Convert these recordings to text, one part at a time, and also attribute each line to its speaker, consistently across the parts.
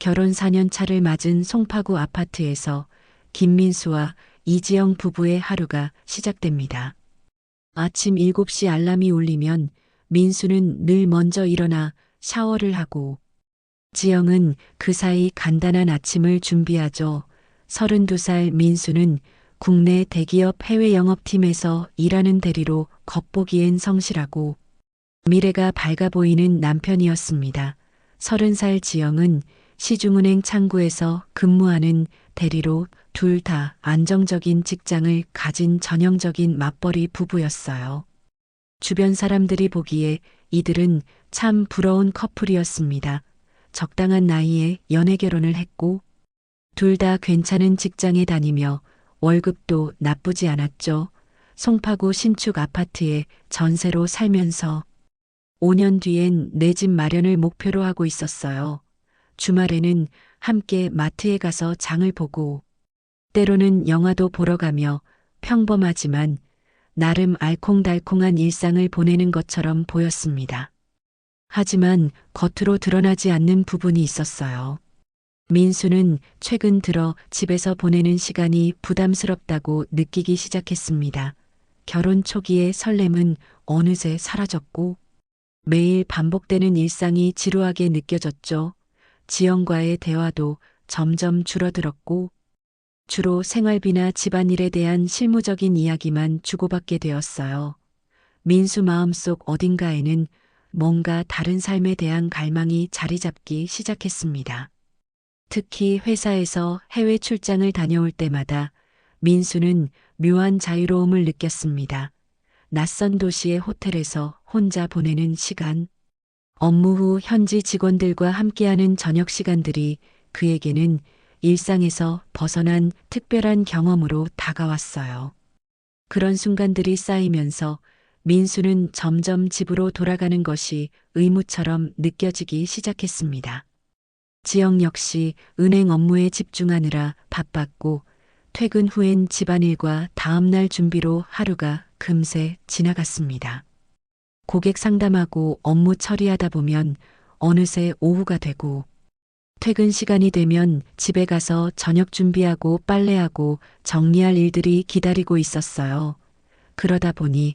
Speaker 1: 결혼 4년 차를 맞은 송파구 아파트에서 김민수와 이지영 부부의 하루가 시작됩니다. 아침 7시 알람이 울리면 민수는 늘 먼저 일어나 샤워를 하고 지영은 그 사이 간단한 아침을 준비하죠. 32살 민수는 국내 대기업 해외 영업팀에서 일하는 대리로 겉보기엔 성실하고 미래가 밝아 보이는 남편이었습니다. 30살 지영은 시중은행 창구에서 근무하는 대리로 둘 다 안정적인 직장을 가진 전형적인 맞벌이 부부였어요. 주변 사람들이 보기에 이들은 참 부러운 커플이었습니다. 적당한 나이에 연애 결혼을 했고 둘 다 괜찮은 직장에 다니며 월급도 나쁘지 않았죠. 송파구 신축 아파트에 전세로 살면서 5년 뒤엔 내 집 마련을 목표로 하고 있었어요. 주말에는 함께 마트에 가서 장을 보고 때로는 영화도 보러 가며 평범하지만 나름 알콩달콩한 일상을 보내는 것처럼 보였습니다. 하지만 겉으로 드러나지 않는 부분이 있었어요. 민수는 최근 들어 집에서 보내는 시간이 부담스럽다고 느끼기 시작했습니다. 결혼 초기의 설렘은 어느새 사라졌고 매일 반복되는 일상이 지루하게 느껴졌죠. 지영과의 대화도 점점 줄어들었고 주로 생활비나 집안일에 대한 실무적인 이야기만 주고받게 되었어요. 민수 마음속 어딘가에는 뭔가 다른 삶에 대한 갈망이 자리 잡기 시작했습니다. 특히 회사에서 해외 출장을 다녀올 때마다 민수는 묘한 자유로움을 느꼈습니다. 낯선 도시의 호텔에서 혼자 보내는 시간, 업무 후 현지 직원들과 함께하는 저녁 시간들이 그에게는 일상에서 벗어난 특별한 경험으로 다가왔어요. 그런 순간들이 쌓이면서 민수는 점점 집으로 돌아가는 것이 의무처럼 느껴지기 시작했습니다. 지영 역시 은행 업무에 집중하느라 바빴고 퇴근 후엔 집안일과 다음날 준비로 하루가 금세 지나갔습니다. 고객 상담하고 업무 처리하다 보면 어느새 오후가 되고 퇴근 시간이 되면 집에 가서 저녁 준비하고 빨래하고 정리할 일들이 기다리고 있었어요. 그러다 보니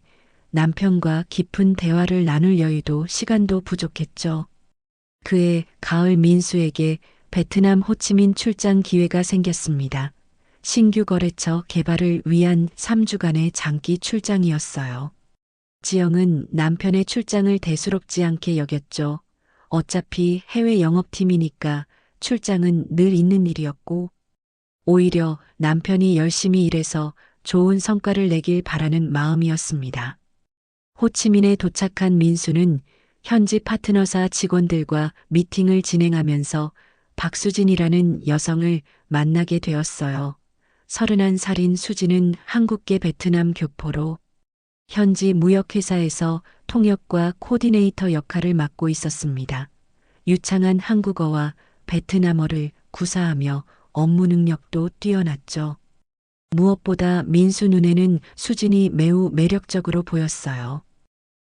Speaker 1: 남편과 깊은 대화를 나눌 여유도 시간도 부족했죠. 그의 가을 민수에게 베트남 호치민 출장 기회가 생겼습니다. 신규 거래처 개발을 위한 3주간의 장기 출장이었어요. 지영은 남편의 출장을 대수롭지 않게 여겼죠. 어차피 해외 영업팀이니까 출장은 늘 있는 일이었고, 오히려 남편이 열심히 일해서 좋은 성과를 내길 바라는 마음이었습니다. 호치민에 도착한 민수는 현지 파트너사 직원들과 미팅을 진행하면서 박수진이라는 여성을 만나게 되었어요. 31살인 수진은 한국계 베트남 교포로 현지 무역회사에서 통역과 코디네이터 역할을 맡고 있었습니다. 유창한 한국어와 베트남어를 구사하며 업무 능력도 뛰어났죠. 무엇보다 민수 눈에는 수진이 매우 매력적으로 보였어요.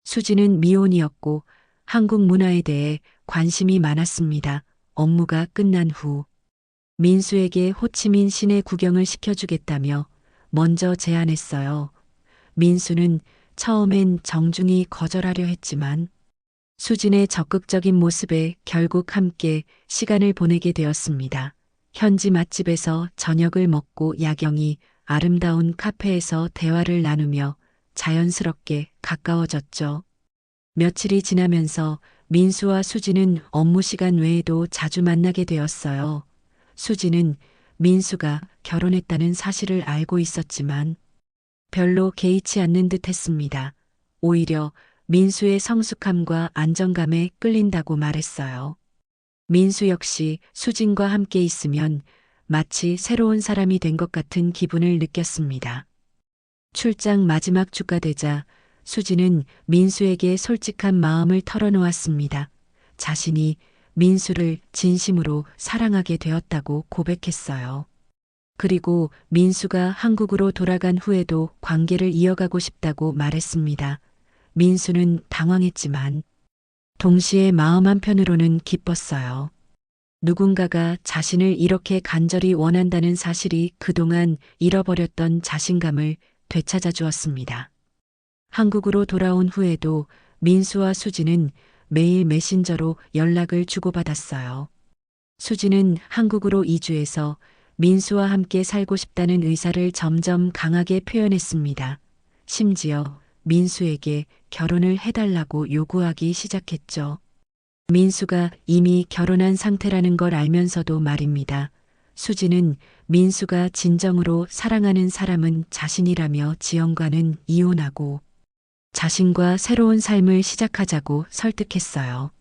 Speaker 1: 수진은 미혼이었고 한국 문화에 대해 관심이 많았습니다. 업무가 끝난 후 민수에게 호치민 시내 구경을 시켜주겠다며 먼저 제안했어요. 민수는 처음엔 정중히 거절하려 했지만 수진의 적극적인 모습에 결국 함께 시간을 보내게 되었습니다. 현지 맛집에서 저녁을 먹고 야경이 아름다운 카페에서 대화를 나누며 자연스럽게 가까워졌죠. 며칠이 지나면서 민수와 수진은 업무 시간 외에도 자주 만나게 되었어요. 수진은 민수가 결혼했다는 사실을 알고 있었지만 별로 개의치 않는 듯 했습니다. 오히려 민수의 성숙함과 안정감에 끌린다고 말했어요. 민수 역시 수진과 함께 있으면 마치 새로운 사람이 된 것 같은 기분을 느꼈습니다. 출장 마지막 주가 되자 수진은 민수에게 솔직한 마음을 털어놓았습니다. 자신이 민수를 진심으로 사랑하게 되었다고 고백했어요. 그리고 민수가 한국으로 돌아간 후에도 관계를 이어가고 싶다고 말했습니다. 민수는 당황했지만 동시에 마음 한편으로는 기뻤어요. 누군가가 자신을 이렇게 간절히 원한다는 사실이 그동안 잃어버렸던 자신감을 되찾아 주었습니다. 한국으로 돌아온 후에도 민수와 수지는 매일 메신저로 연락을 주고받았어요. 수지는 한국으로 이주해서 민수와 함께 살고 싶다는 의사를 점점 강하게 표현했습니다. 심지어 민수에게 결혼을 해달라고 요구하기 시작했죠. 민수가 이미 결혼한 상태라는 걸 알면서도 말입니다. 수지는 민수가 진정으로 사랑하는 사람은 자신이라며 지영과는 이혼하고 자신과 새로운 삶을 시작하자고 설득했어요.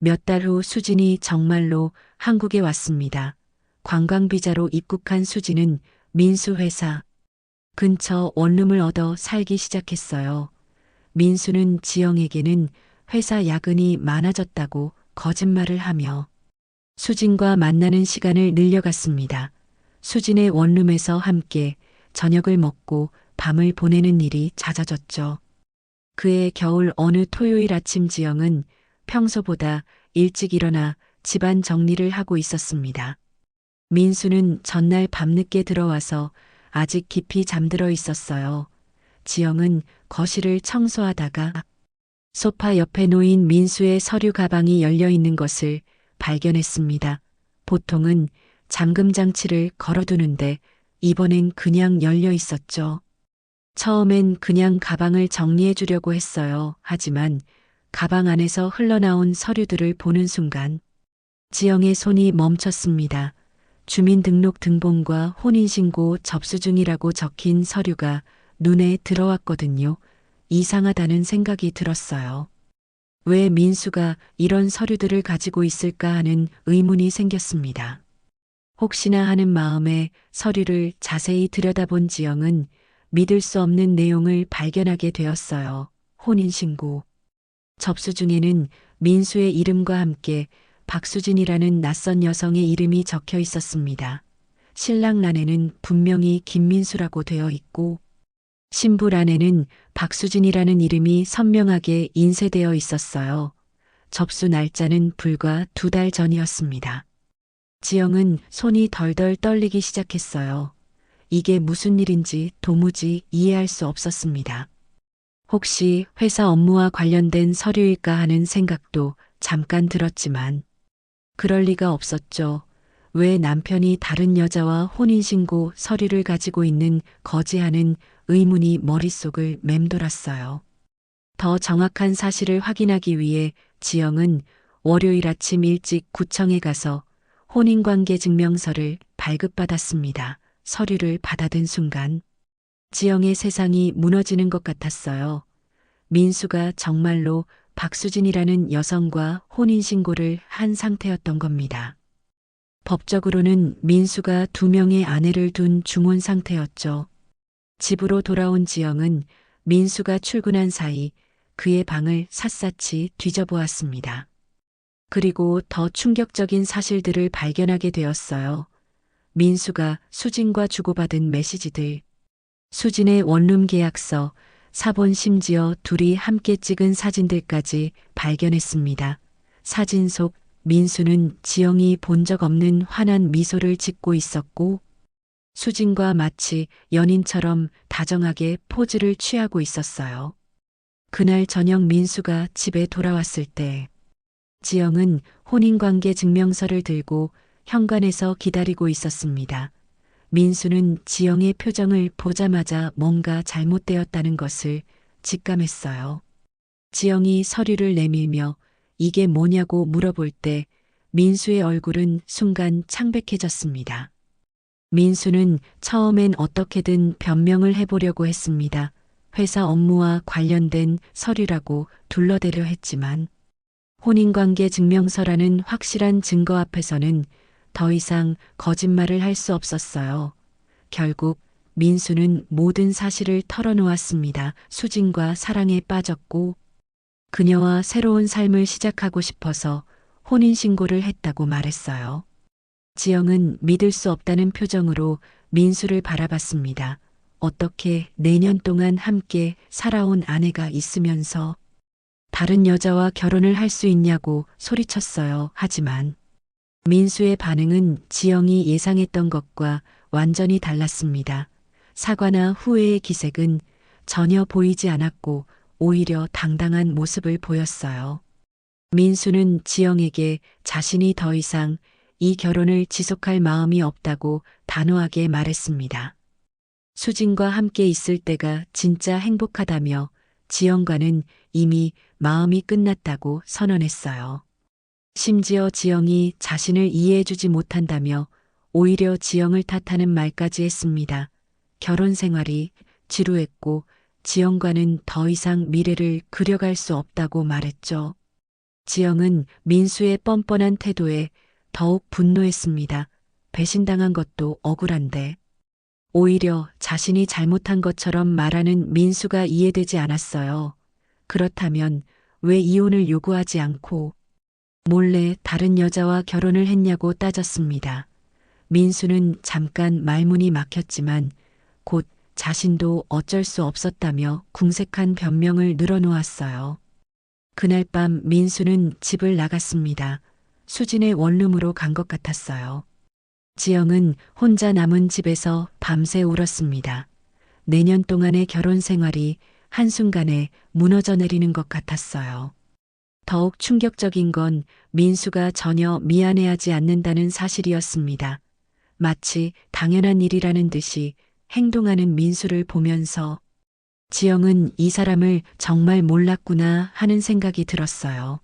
Speaker 1: 몇 달 후 수진이 정말로 한국에 왔습니다. 관광비자로 입국한 수진은 민수 회사 근처 원룸을 얻어 살기 시작했어요. 민수는 지영에게는 회사 야근이 많아졌다고 거짓말을 하며 수진과 만나는 시간을 늘려갔습니다. 수진의 원룸에서 함께 저녁을 먹고 밤을 보내는 일이 잦아졌죠. 그해 겨울 어느 토요일 아침 지영은 평소보다 일찍 일어나 집안 정리를 하고 있었습니다. 민수는 전날 밤늦게 들어와서 아직 깊이 잠들어 있었어요. 지영은 거실을 청소하다가 소파 옆에 놓인 민수의 서류 가방이 열려 있는 것을 발견했습니다. 보통은 잠금 장치를 걸어두는데 이번엔 그냥 열려 있었죠. 처음엔 그냥 가방을 정리해 주려고 했어요. 하지만 가방 안에서 흘러나온 서류들을 보는 순간 지영의 손이 멈췄습니다. 주민등록 등본과 혼인신고 접수 중이라고 적힌 서류가 눈에 들어왔거든요. 이상하다는 생각이 들었어요. 왜 민수가 이런 서류들을 가지고 있을까 하는 의문이 생겼습니다. 혹시나 하는 마음에 서류를 자세히 들여다본 지영은 믿을 수 없는 내용을 발견하게 되었어요. 혼인신고. 접수 중에는 민수의 이름과 함께 박수진이라는 낯선 여성의 이름이 적혀 있었습니다. 신랑란에는 분명히 김민수라고 되어 있고 신부란에는 박수진이라는 이름이 선명하게 인쇄되어 있었어요. 접수 날짜는 불과 두 달 전이었습니다. 지영은 손이 덜덜 떨리기 시작했어요. 이게 무슨 일인지 도무지 이해할 수 없었습니다. 혹시 회사 업무와 관련된 서류일까 하는 생각도 잠깐 들었지만 그럴 리가 없었죠. 왜 남편이 다른 여자와 혼인신고 서류를 가지고 있는 거지 하는 의문이 머릿속을 맴돌았어요. 더 정확한 사실을 확인하기 위해 지영은 월요일 아침 일찍 구청에 가서 혼인관계 증명서를 발급받았습니다. 서류를 받아든 순간 지영의 세상이 무너지는 것 같았어요. 민수가 정말로 박수진이라는 여성과 혼인신고를 한 상태였던 겁니다. 법적으로는 민수가 두 명의 아내를 둔 중혼 상태였죠. 집으로 돌아온 지영은 민수가 출근한 사이 그의 방을 샅샅이 뒤져보았습니다. 그리고 더 충격적인 사실들을 발견하게 되었어요. 민수가 수진과 주고받은 메시지들, 수진의 원룸 계약서, 사본 심지어 둘이 함께 찍은 사진들까지 발견했습니다. 사진 속 민수는 지영이 본 적 없는 환한 미소를 짓고 있었고 수진과 마치 연인처럼 다정하게 포즈를 취하고 있었어요. 그날 저녁 민수가 집에 돌아왔을 때 지영은 혼인관계 증명서를 들고 현관에서 기다리고 있었습니다. 민수는 지영의 표정을 보자마자 뭔가 잘못되었다는 것을 직감했어요. 지영이 서류를 내밀며 이게 뭐냐고 물어볼 때 민수의 얼굴은 순간 창백해졌습니다. 민수는 처음엔 어떻게든 변명을 해보려고 했습니다. 회사 업무와 관련된 서류라고 둘러대려 했지만 혼인관계 증명서라는 확실한 증거 앞에서는 더 이상 거짓말을 할 수 없었어요. 결국 민수는 모든 사실을 털어놓았습니다. 수진과 사랑에 빠졌고 그녀와 새로운 삶을 시작하고 싶어서 혼인신고를 했다고 말했어요. 지영은 믿을 수 없다는 표정으로 민수를 바라봤습니다. 어떻게 내년 동안 함께 살아온 아내가 있으면서 다른 여자와 결혼을 할 수 있냐고 소리쳤어요. 하지만 민수의 반응은 지영이 예상했던 것과 완전히 달랐습니다. 사과나 후회의 기색은 전혀 보이지 않았고 오히려 당당한 모습을 보였어요. 민수는 지영에게 자신이 더 이상 이 결혼을 지속할 마음이 없다고 단호하게 말했습니다. 수진과 함께 있을 때가 진짜 행복하다며 지영과는 이미 마음이 끝났다고 선언했어요. 심지어 지영이 자신을 이해해주지 못한다며 오히려 지영을 탓하는 말까지 했습니다. 결혼 생활이 지루했고 지영과는 더 이상 미래를 그려갈 수 없다고 말했죠. 지영은 민수의 뻔뻔한 태도에 더욱 분노했습니다. 배신당한 것도 억울한데. 오히려 자신이 잘못한 것처럼 말하는 민수가 이해되지 않았어요. 그렇다면 왜 이혼을 요구하지 않고 몰래 다른 여자와 결혼을 했냐고 따졌습니다. 민수는 잠깐 말문이 막혔지만 곧 자신도 어쩔 수 없었다며 궁색한 변명을 늘어놓았어요. 그날 밤 민수는 집을 나갔습니다. 수진의 원룸으로 간 것 같았어요. 지영은 혼자 남은 집에서 밤새 울었습니다. 내년 동안의 결혼 생활이 한순간에 무너져 내리는 것 같았어요. 더욱 충격적인 건 민수가 전혀 미안해하지 않는다는 사실이었습니다. 마치 당연한 일이라는 듯이 행동하는 민수를 보면서 지영은 이 사람을 정말 몰랐구나 하는 생각이 들었어요.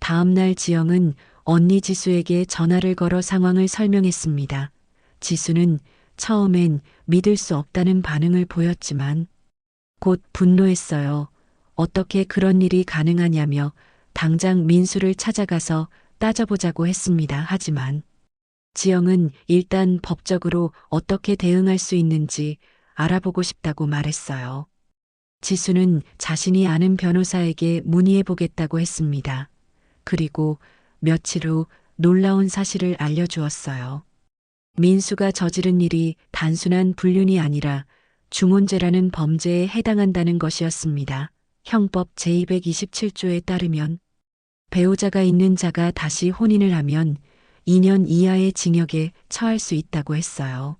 Speaker 1: 다음날 지영은 언니 지수에게 전화를 걸어 상황을 설명했습니다. 지수는 처음엔 믿을 수 없다는 반응을 보였지만 곧 분노했어요. 어떻게 그런 일이 가능하냐며 당장 민수를 찾아가서 따져보자고 했습니다. 하지만 지영은 일단 법적으로 어떻게 대응할 수 있는지 알아보고 싶다고 말했어요. 지수는 자신이 아는 변호사에게 문의해 보겠다고 했습니다. 그리고 며칠 후 놀라운 사실을 알려주었어요. 민수가 저지른 일이 단순한 불륜이 아니라 중혼죄라는 범죄에 해당한다는 것이었습니다. 형법 제227조에 따르면 배우자가 있는 자가 다시 혼인을 하면 2년 이하의 징역에 처할 수 있다고 했어요.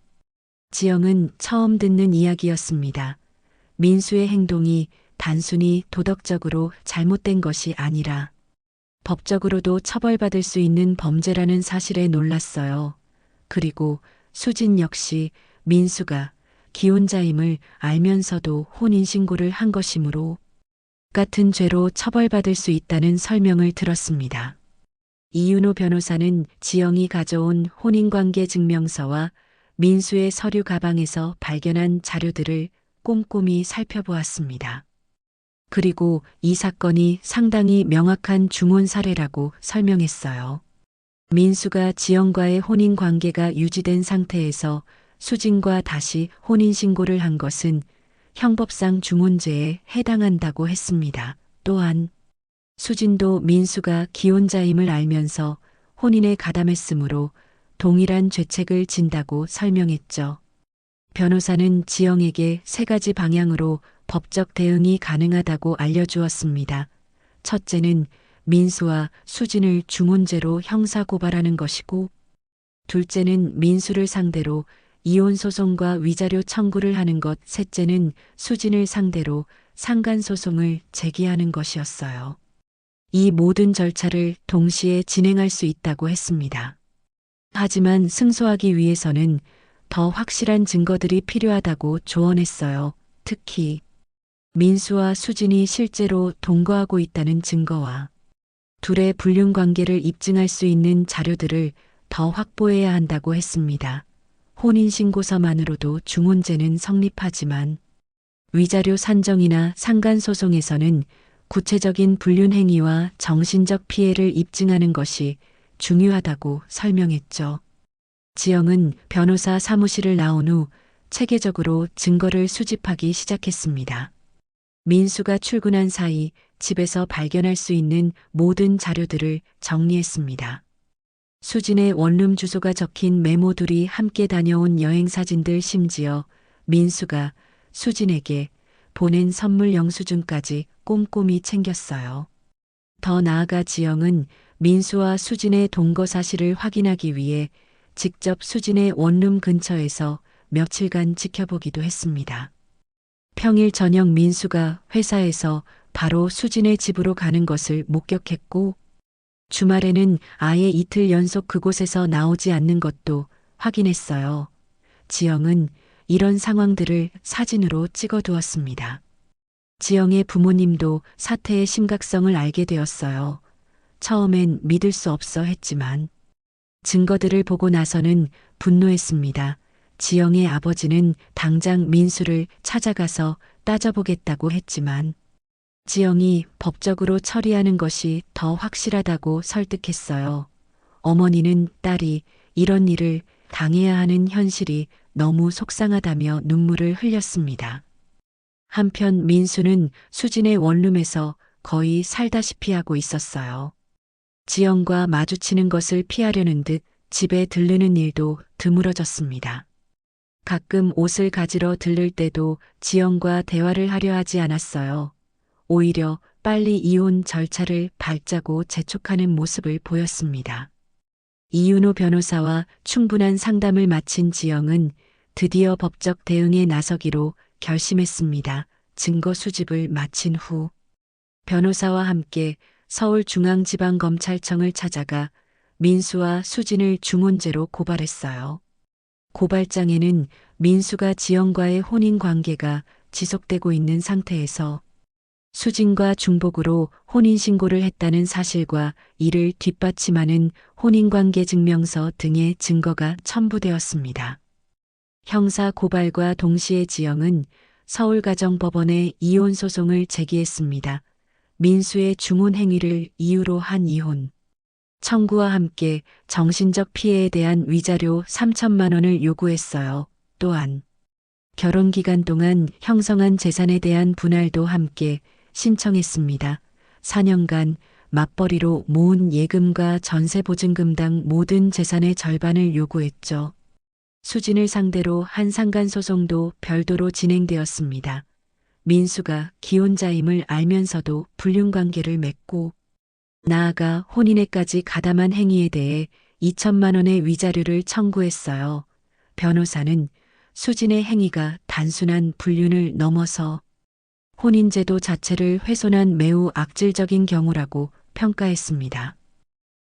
Speaker 1: 지영은 처음 듣는 이야기였습니다. 민수의 행동이 단순히 도덕적으로 잘못된 것이 아니라 법적으로도 처벌받을 수 있는 범죄라는 사실에 놀랐어요. 그리고 수진 역시 민수가 기혼자임을 알면서도 혼인신고를 한 것이므로 같은 죄로 처벌받을 수 있다는 설명을 들었습니다. 이윤호 변호사는 지영이 가져온 혼인관계 증명서와 민수의 서류 가방에서 발견한 자료들을 꼼꼼히 살펴보았습니다. 그리고 이 사건이 상당히 명확한 중혼 사례라고 설명했어요. 민수가 지영과의 혼인 관계가 유지된 상태에서 수진과 다시 혼인 신고를 한 것은 형법상 중혼죄에 해당한다고 했습니다. 또한 수진도 민수가 기혼자임을 알면서 혼인에 가담했으므로 동일한 죄책을 진다고 설명했죠. 변호사는 지영에게 세 가지 방향으로 법적 대응이 가능하다고 알려주었습니다. 첫째는 민수와 수진을 중혼죄로 형사고발하는 것이고, 둘째는 민수를 상대로 이혼 소송과 위자료 청구를 하는 것, 셋째는 수진을 상대로 상간 소송을 제기하는 것이었어요. 이 모든 절차를 동시에 진행할 수 있다고 했습니다. 하지만 승소하기 위해서는 더 확실한 증거들이 필요하다고 조언했어요. 특히 민수와 수진이 실제로 동거하고 있다는 증거와 둘의 불륜 관계를 입증할 수 있는 자료들을 더 확보해야 한다고 했습니다. 혼인신고서만으로도 중혼죄는 성립하지만 위자료 산정이나 상간소송에서는 구체적인 불륜 행위와 정신적 피해를 입증하는 것이 중요하다고 설명했죠. 지영은 변호사 사무실을 나온 후 체계적으로 증거를 수집하기 시작했습니다. 민수가 출근한 사이 집에서 발견할 수 있는 모든 자료들을 정리했습니다. 수진의 원룸 주소가 적힌 메모들이 함께 다녀온 여행 사진들 심지어 민수가 수진에게 보낸 선물 영수증까지 꼼꼼히 챙겼어요. 더 나아가 지영은 민수와 수진의 동거 사실을 확인하기 위해 직접 수진의 원룸 근처에서 며칠간 지켜보기도 했습니다. 평일 저녁 민수가 회사에서 바로 수진의 집으로 가는 것을 목격했고 주말에는 아예 이틀 연속 그곳에서 나오지 않는 것도 확인했어요. 지영은 이런 상황들을 사진으로 찍어 두었습니다. 지영의 부모님도 사태의 심각성을 알게 되었어요. 처음엔 믿을 수 없어 했지만 증거들을 보고 나서는 분노했습니다. 지영의 아버지는 당장 민수를 찾아가서 따져보겠다고 했지만 지영이 법적으로 처리하는 것이 더 확실하다고 설득했어요. 어머니는 딸이 이런 일을 당해야 하는 현실이 너무 속상하다며 눈물을 흘렸습니다. 한편 민수는 수진의 원룸에서 거의 살다시피 하고 있었어요. 지영과 마주치는 것을 피하려는 듯 집에 들르는 일도 드물어졌습니다. 가끔 옷을 가지러 들를 때도 지영과 대화를 하려 하지 않았어요. 오히려 빨리 이혼 절차를 밟자고 재촉하는 모습을 보였습니다. 이윤호 변호사와 충분한 상담을 마친 지영은 드디어 법적 대응에 나서기로 결심했습니다. 증거 수집을 마친 후 변호사와 함께 서울중앙지방검찰청을 찾아가 민수와 수진을 중혼죄로 고발했어요. 고발장에는 민수가 지영과의 혼인 관계가 지속되고 있는 상태에서 수진과 중복으로 혼인신고를 했다는 사실과 이를 뒷받침하는 혼인관계 증명서 등의 증거가 첨부되었습니다. 형사 고발과 동시에 지영은 서울가정법원에 이혼 소송을 제기했습니다. 민수의 중혼 행위를 이유로 한 이혼. 청구와 함께 정신적 피해에 대한 위자료 3천만 원을 요구했어요. 또한 결혼 기간 동안 형성한 재산에 대한 분할도 함께 신청했습니다. 4년간 맞벌이로 모은 예금과 전세보증금 등 모든 재산의 절반을 요구했죠. 수진을 상대로 한 상간 소송도 별도로 진행되었습니다. 민수가 기혼자임을 알면서도 불륜관계를 맺고 나아가 혼인에까지 가담한 행위에 대해 2천만 원의 위자료를 청구했어요. 변호사는 수진의 행위가 단순한 불륜을 넘어서 혼인제도 자체를 훼손한 매우 악질적인 경우라고 평가했습니다.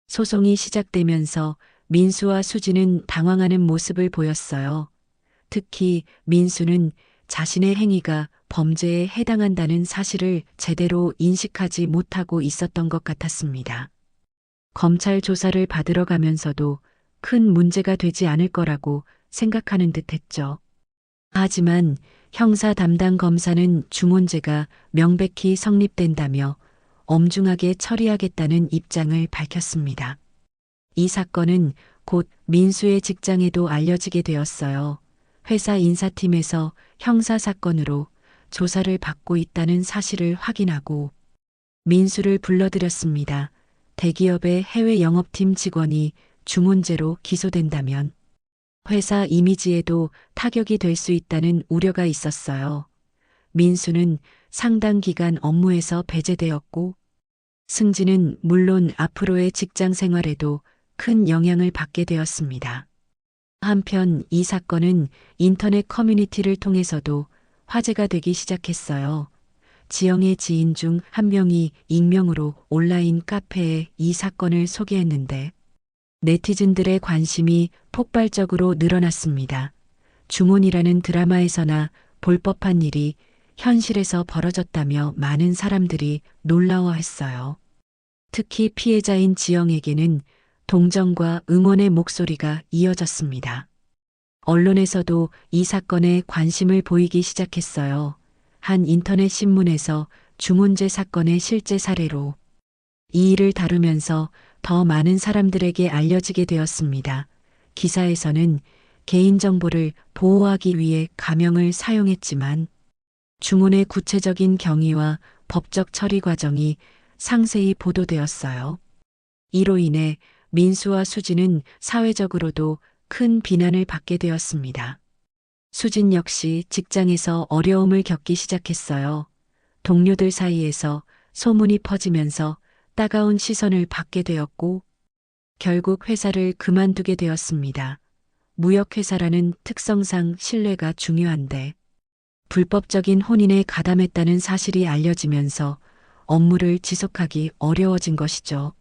Speaker 1: 소송이 시작되면서 민수와 수진은 당황하는 모습을 보였어요. 특히 민수는 자신의 행위가 범죄에 해당한다는 사실을 제대로 인식하지 못하고 있었던 것 같았습니다. 검찰 조사를 받으러 가면서도 큰 문제가 되지 않을 거라고 생각하는 듯 했죠. 하지만 형사 담당 검사는 중혼죄가 명백히 성립된다며 엄중하게 처리하겠다는 입장을 밝혔습니다. 이 사건은 곧 민수의 직장에도 알려지게 되었어요. 회사 인사팀에서 형사 사건으로 조사를 받고 있다는 사실을 확인하고 민수를 불러들였습니다. 대기업의 해외 영업팀 직원이 중혼죄로 기소된다면 회사 이미지에도 타격이 될 수 있다는 우려가 있었어요. 민수는 상당 기간 업무에서 배제되었고 승진은 물론 앞으로의 직장 생활에도 큰 영향을 받게 되었습니다. 한편 이 사건은 인터넷 커뮤니티를 통해서도 화제가 되기 시작했어요. 지영의 지인 중 한 명이 익명으로 온라인 카페에 이 사건을 소개했는데 네티즌들의 관심이 폭발적으로 늘어났습니다. 중혼이라는 드라마에서나 볼 법한 일이 현실에서 벌어졌다며 많은 사람들이 놀라워했어요. 특히 피해자인 지영에게는 동정과 응원의 목소리가 이어졌습니다. 언론에서도 이 사건에 관심을 보이기 시작했어요. 한 인터넷 신문에서 중혼죄 사건의 실제 사례로 이 일을 다루면서 더 많은 사람들에게 알려지게 되었습니다. 기사에서는 개인정보를 보호하기 위해 가명을 사용했지만 중혼의 구체적인 경위와 법적 처리 과정이 상세히 보도되었어요. 이로 인해 민수와 수진은 사회적으로도 큰 비난을 받게 되었습니다. 수진 역시 직장에서 어려움을 겪기 시작했어요. 동료들 사이에서 소문이 퍼지면서 따가운 시선을 받게 되었고 결국 회사를 그만두게 되었습니다. 무역회사라는 특성상 신뢰가 중요한데 불법적인 혼인에 가담했다는 사실이 알려지면서 업무를 지속하기 어려워진 것이죠.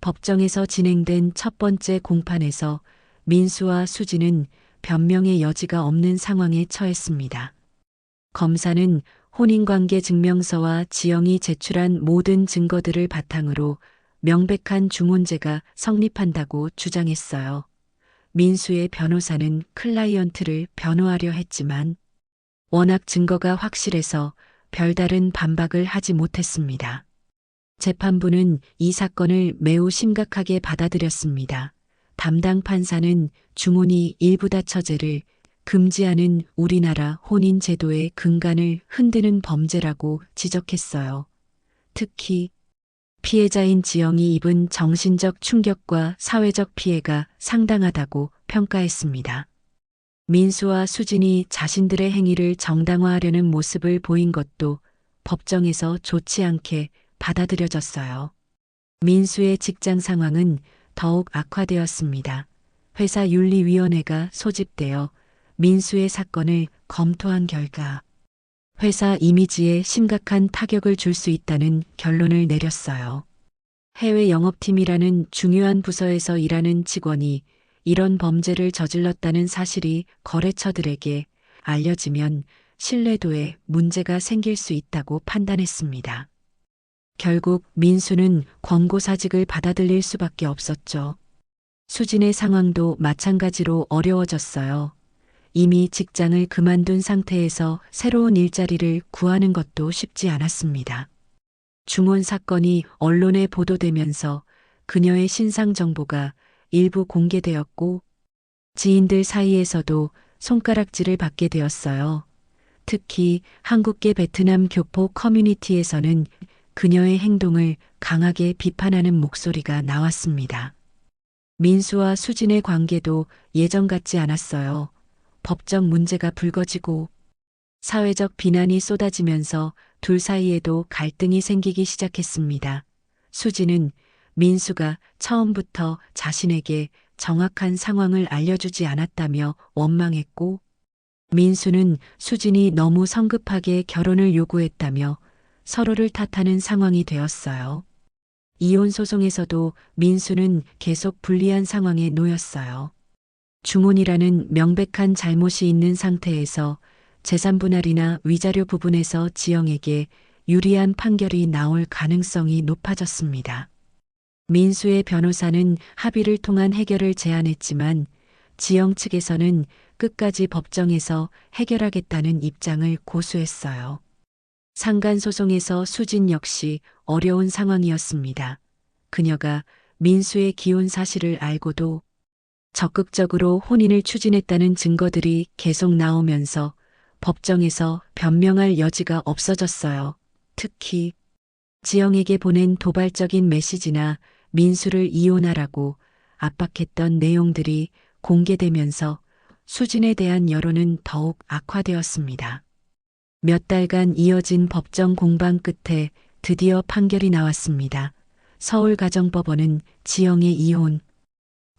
Speaker 1: 법정에서 진행된 첫 번째 공판에서 민수와 수지는 변명의 여지가 없는 상황에 처했습니다. 검사는 혼인관계 증명서와 지영이 제출한 모든 증거들을 바탕으로 명백한 중혼죄가 성립한다고 주장했어요. 민수의 변호사는 클라이언트를 변호하려 했지만 워낙 증거가 확실해서 별다른 반박을 하지 못했습니다. 재판부는 이 사건을 매우 심각하게 받아들였습니다. 담당 판사는 중혼이 일부다 처제를 금지하는 우리나라 혼인 제도의 근간을 흔드는 범죄라고 지적했어요. 특히 피해자인 지영이 입은 정신적 충격과 사회적 피해가 상당하다고 평가했습니다. 민수와 수진이 자신들의 행위를 정당화하려는 모습을 보인 것도 법정에서 좋지 않게 받아들여졌어요. 민수의 직장 상황은 더욱 악화되었습니다. 회사 윤리위원회가 소집되어 민수의 사건을 검토한 결과 회사 이미지에 심각한 타격을 줄 수 있다는 결론을 내렸어요. 해외 영업팀이라는 중요한 부서에서 일하는 직원이 이런 범죄를 저질렀다는 사실이 거래처들에게 알려지면 신뢰도에 문제가 생길 수 있다고 판단했습니다. 결국 민수는 권고사직을 받아들일 수밖에 없었죠. 수진의 상황도 마찬가지로 어려워졌어요. 이미 직장을 그만둔 상태에서 새로운 일자리를 구하는 것도 쉽지 않았습니다. 중원 사건이 언론에 보도되면서 그녀의 신상 정보가 일부 공개되었고 지인들 사이에서도 손가락질을 받게 되었어요. 특히 한국계 베트남 교포 커뮤니티에서는 그녀의 행동을 강하게 비판하는 목소리가 나왔습니다. 민수와 수진의 관계도 예전 같지 않았어요. 법적 문제가 불거지고 사회적 비난이 쏟아지면서 둘 사이에도 갈등이 생기기 시작했습니다. 수지는 민수가 처음부터 자신에게 정확한 상황을 알려주지 않았다며 원망했고, 민수는 수진이 너무 성급하게 결혼을 요구했다며 서로를 탓하는 상황이 되었어요. 이혼 소송에서도 민수는 계속 불리한 상황에 놓였어요. 중혼이라는 명백한 잘못이 있는 상태에서 재산 분할이나 위자료 부분에서 지영에게 유리한 판결이 나올 가능성이 높아졌습니다. 민수의 변호사는 합의를 통한 해결을 제안했지만 지영 측에서는 끝까지 법정에서 해결하겠다는 입장을 고수했어요. 상간소송에서 수진 역시 어려운 상황이었습니다. 그녀가 민수의 기혼 사실을 알고도 적극적으로 혼인을 추진했다는 증거들이 계속 나오면서 법정에서 변명할 여지가 없어졌어요. 특히 지영에게 보낸 도발적인 메시지나 민수를 이혼하라고 압박했던 내용들이 공개되면서 수진에 대한 여론은 더욱 악화되었습니다. 몇 달간 이어진 법정 공방 끝에 드디어 판결이 나왔습니다. 서울가정법원은 지영의 이혼,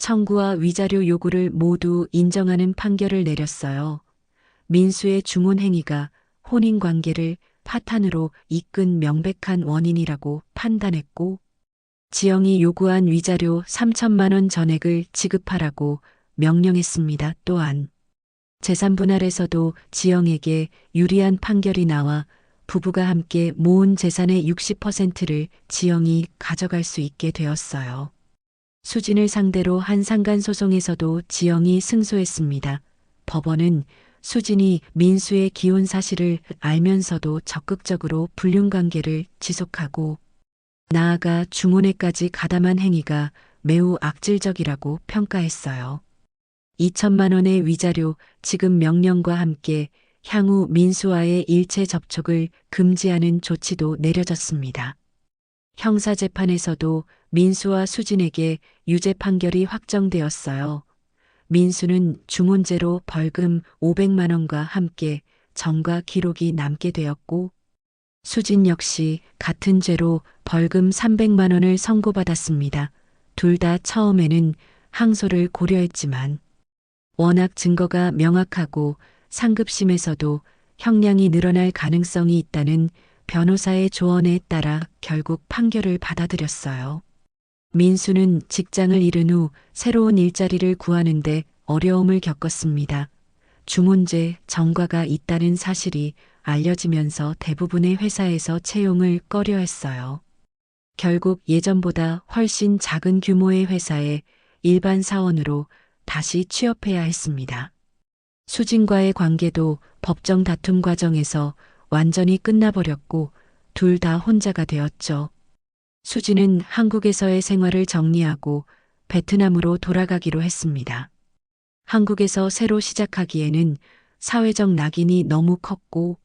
Speaker 1: 청구와 위자료 요구를 모두 인정하는 판결을 내렸어요. 민수의 중혼 행위가 혼인 관계를 파탄으로 이끈 명백한 원인이라고 판단했고, 지영이 요구한 위자료 3천만 원 전액을 지급하라고 명령했습니다. 또한 재산 분할에서도 지영에게 유리한 판결이 나와 부부가 함께 모은 재산의 60%를 지영이 가져갈 수 있게 되었어요. 수진을 상대로 한 상간 소송에서도 지영이 승소했습니다. 법원은 수진이 민수의 기혼 사실을 알면서도 적극적으로 불륜관계를 지속하고 나아가 중혼에까지 가담한 행위가 매우 악질적이라고 평가했어요. 2천만 원의 위자료 지급 명령과 함께 향후 민수와의 일체 접촉을 금지하는 조치도 내려졌습니다. 형사재판에서도 민수와 수진에게 유죄 판결이 확정되었어요. 민수는 중혼죄로 벌금 500만 원과 함께 정과 기록이 남게 되었고 수진 역시 같은 죄로 벌금 300만 원을 선고받았습니다. 둘 다 처음에는 항소를 고려했지만 워낙 증거가 명확하고 상급심에서도 형량이 늘어날 가능성이 있다는 변호사의 조언에 따라 결국 판결을 받아들였어요. 민수는 직장을 잃은 후 새로운 일자리를 구하는데 어려움을 겪었습니다. 중훈제 전과가 있다는 사실이 알려지면서 대부분의 회사에서 채용을 꺼려 했어요. 결국 예전보다 훨씬 작은 규모의 회사에 일반 사원으로 다시 취업해야 했습니다. 수진과의 관계도 법정 다툼 과정에서 완전히 끝나버렸고 둘 다 혼자가 되었죠. 수진은 한국에서의 생활을 정리하고 베트남으로 돌아가기로 했습니다. 한국에서 새로 시작하기에는 사회적 낙인이 너무 컸고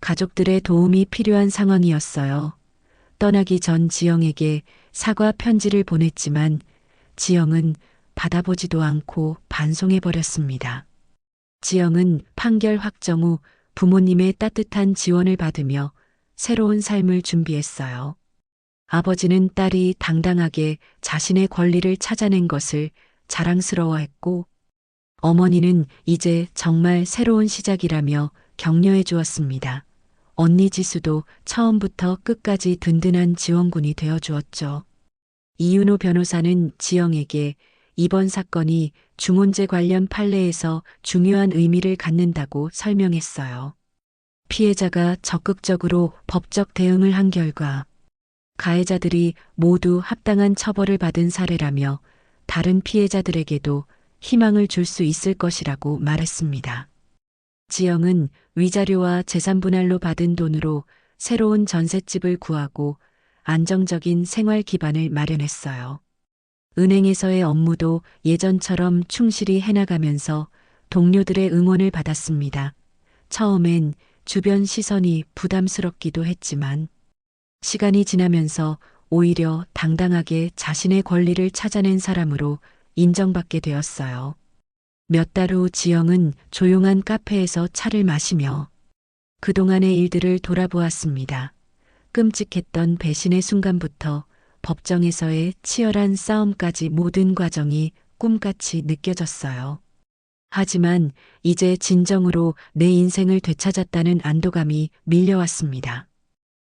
Speaker 1: 가족들의 도움이 필요한 상황이었어요. 떠나기 전 지영에게 사과 편지를 보냈지만 지영은 받아보지도 않고 반송해버렸습니다. 지영은 판결 확정 후 부모님의 따뜻한 지원을 받으며 새로운 삶을 준비했어요. 아버지는 딸이 당당하게 자신의 권리를 찾아낸 것을 자랑스러워했고 어머니는 이제 정말 새로운 시작이라며 격려해 주었습니다. 언니 지수도 처음부터 끝까지 든든한 지원군이 되어 주었죠. 이윤호 변호사는 지영에게 이번 사건이 중혼제 관련 판례에서 중요한 의미를 갖는다고 설명했어요. 피해자가 적극적으로 법적 대응을 한 결과 가해자들이 모두 합당한 처벌을 받은 사례라며 다른 피해자들에게도 희망을 줄 수 있을 것이라고 말했습니다. 지영은 위자료와 재산 분할로 받은 돈으로 새로운 전셋집을 구하고 안정적인 생활 기반을 마련했어요. 은행에서의 업무도 예전처럼 충실히 해나가면서 동료들의 응원을 받았습니다. 처음엔 주변 시선이 부담스럽기도 했지만 시간이 지나면서 오히려 당당하게 자신의 권리를 찾아낸 사람으로 인정받게 되었어요. 몇 달 후 지영은 조용한 카페에서 차를 마시며 그동안의 일들을 돌아보았습니다. 끔찍했던 배신의 순간부터 법정에서의 치열한 싸움까지 모든 과정이 꿈같이 느껴졌어요. 하지만 이제 진정으로 내 인생을 되찾았다는 안도감이 밀려왔습니다.